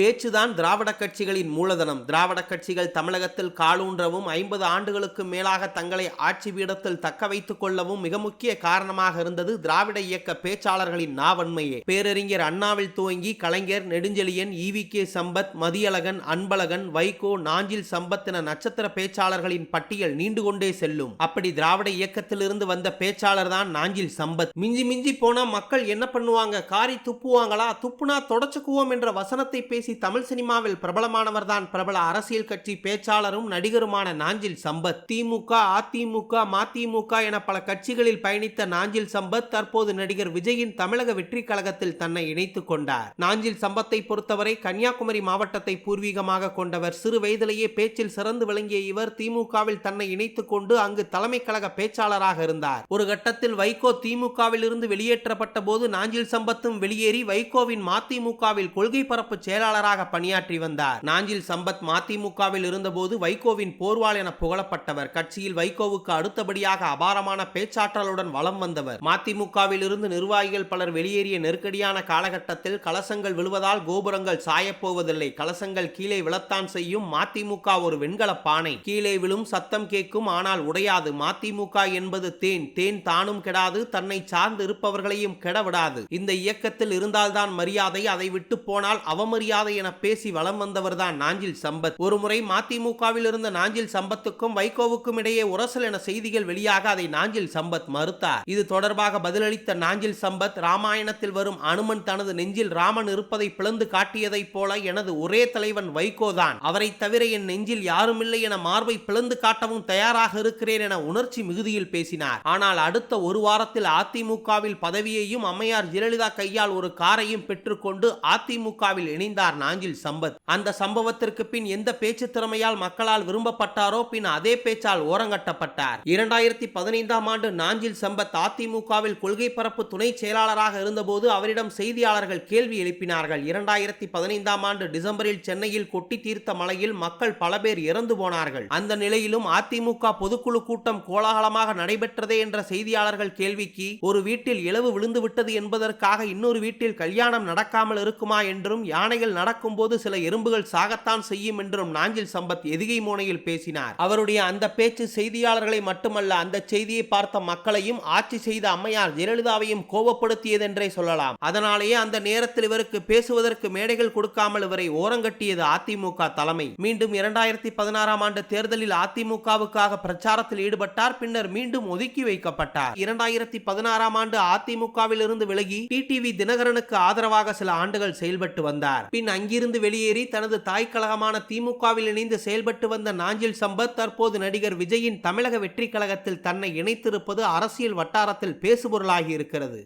பேச்சுதான் திராவிட கட்சிகளின் மூலதனம். திராவிட கட்சிகள் தமிழகத்தில் காலூன்றவும் ஐம்பது ஆண்டுகளுக்கு மேலாக தங்களை ஆட்சி பீடத்தில் தக்க வைத்துக் கொள்ளவும் மிக முக்கிய காரணமாக இருந்தது திராவிட இயக்க பேச்சாளர்களின் நாவன்மையே. பேரறிஞர் அண்ணாவில் துவங்கி Kalaignar Nedunchezhiyan E V K. Sampath Mathiyazhagan Anbazhagan Vaiko Nanjil Sampath என நட்சத்திர பேச்சாளர்களின் பட்டியல் நீண்டு கொண்டே செல்லும். அப்படி திராவிட இயக்கத்திலிருந்து வந்த பேச்சாளர் தான் நாஞ்சில் சம்பத். மிஞ்சி மிஞ்சி போனா மக்கள் என்ன பண்ணுவாங்க? காரி துப்புவாங்களா? துப்புனா தொடச்சுக்குவோம் என்ற வசனத்தை பேசி தமிழ் சினிமாவில் பிரபலமானவர் தான் பிரபல அரசியல் கட்சி பேச்சாளரும் நடிகருமான நாஞ்சில் சம்பத். திமுக அதிமுக மதிமுக என பல கட்சிகளில் பயணித்த நாஞ்சில் சம்பத் தற்போது நடிகர் விஜயின் தமிழக வெற்றி கழகத்தில் தன்னை இணைத்துக் கொண்டார். நாஞ்சில் சம்பத்தை பொறுத்தவரை கன்னியாகுமரி மாவட்டத்தை பூர்வீகமாக கொண்டவர். சிறு வயதிலேயே பேச்சில் சிறந்து விளங்கிய இவர் திமுகவில் தன்னை இணைத்துக் கொண்டு அங்கு தலைமை கழக பேச்சாளராக இருந்தார். ஒரு கட்டத்தில் வைகோ திமுகவில் இருந்து வெளியேற்றப்பட்ட போது நாஞ்சில் சம்பத்தும் வெளியேறி வைகோவின் மதிமுகவில் கொள்கை பரப்பு செயலாளர் செயலாளராக பணியாற்றி வந்தார். நாஞ்சில் சம்பத் மதிமுகவில் இருந்தபோது வைகோவின் போர்வால் என புகழப்பட்டவர். கட்சியில் வைகோவுக்கு அடுத்தபடியாக அபாரமான பேச்சாற்றலுடன் வலம் வந்தவர். மதிமுகவில் இருந்து நிர்வாகிகள் பலர் வெளியேறிய நெருக்கடியான காலகட்டத்தில் கலசங்கள் விழுவதால் கோபுரங்கள் சாயப்போவதில்லை கலசங்கள் கீழே விழத்தான் செய்யும் மதிமுக ஒரு வெண்கல பானை. கீழே விழும் சத்தம் கேட்கும் ஆனால் உடையாது. மதிமுக என்பது தேன். தேன் தானும் கெடாது. தன்னை சார்ந்து இருப்பவர்களையும் கெட விடாது இந்த இயக்கத்தில் இருந்தால்தான் மரியாதை. அதை விட்டு போனால் அவமரியாதை என பேசி வலம் வந்தவர்தான் நாஞ்சில் சம்பத். ஒருமுறை மதிமுகவில் இருந்த நாஞ்சில் சம்பத்துக்கும் வைகோவுக்கும் இடையே உரசல் என செய்திகள் வெளியாக அதை நாஞ்சில் சம்பத் மறுத்தார். இது தொடர்பாக பதிலளித்த நாஞ்சில் சம்பத் ராமாயணத்தில் வரும் அனுமன் தனது நெஞ்சில் ராமன் இருப்பதை பிளந்து காட்டியதைப் போல எனது ஒரே தலைவன் வைகோதான் அவரை தவிர என் நெஞ்சில் யாருமில்லை என மார்பை பிளந்து காட்டவும் தயாராக இருக்கிறேன் என உணர்ச்சி மிகுதியில் பேசினார். ஆனால் அடுத்த ஒரு வாரத்தில் அதிமுகவில் பதவியையும் அம்மையார் ஜெயலலிதா கையால் ஒரு காரையும் பெற்றுக்கொண்டு அதிமுகவில் இணைந்தார் நாஞ்சில் சம்பத். அந்த சம்பவத்திற்கு பின் எந்த பேச்சு திறமையால் மக்களால் விரும்பப்பட்டாரோ பின் அதே பேச்சால் ஓரங்கட்டப்பட்டார். இரண்டாயிரத்தி பதினைந்தாம் ஆண்டு நாஞ்சில் சம்பத் அதிமுகவில் கொள்கை பரப்பு துணை செயலாளராக இருந்தபோது அவரிடம் செய்தியாளர்கள் கேள்வி எழுப்பினார்கள். இரண்டாயிரத்தி பதினைந்தாம் ஆண்டு டிசம்பரில் சென்னையில் கொட்டி தீர்த்த மலையில் மக்கள் பல பேர் இறந்து போனார்கள். அந்த நிலையிலும் அதிமுக பொதுக்குழு கூட்டம் கோலாகலமாக நடைபெற்றதே என்ற செய்தியாளர்கள் கேள்விக்கு ஒரு வீட்டில் இளவு விழுந்து விட்டது என்பதற்காக இன்னொரு வீட்டில் கல்யாணம் நடக்காமல் இருக்குமா என்றும் யானைகள் நடக்கும்போது சில எறும்புகள் சாகத்தான் செய்யும் என்றும் நாஞ்சில் சம்பத் எதிகை மோனையில் பேசினார். அவருடைய அந்த பேச்சு செய்தியாளர்களை மட்டுமல்ல அந்த செய்தியை பார்த்த மக்களையும் ஆட்சி செய்த அம்மையார் ஜெயலலிதாவையும் கோபப்படுத்தியதென்றே சொல்லலாம். அதனாலேயே அந்த நேரத்தில் இவருக்கு பேசுவதற்கு மேடைகள் கொடுக்காமல் இவரை ஓரங்கட்டியது அதிமுக தலைமை. மீண்டும் இரண்டாயிரத்தி பதினாறாம் ஆண்டு தேர்தலில் அதிமுகவுக்காக பிரச்சாரத்தில் ஈடுபட்டார் பின்னர் மீண்டும் ஒதுக்கி வைக்கப்பட்டார். இரண்டாயிரத்தி பதினாறாம் ஆண்டு அதிமுகவில் இருந்து விலகி டிடிவி தினகரனுக்கு ஆதரவாக சில ஆண்டுகள் செயல்பட்டு வந்தார். பின் அங்கிருந்து வெளியேறி தனது தாய் கழகமான திமுகவில் இணைந்து செயல்பட்டு வந்த நாஞ்சில் சம்பத் தற்போது நடிகர் விஜயின் தமிழக வெற்றி கழகத்தில் தன்னை இணைத்திருப்பது அரசியல் வட்டாரத்தில் பேசுபொருளாகி இருக்கிறது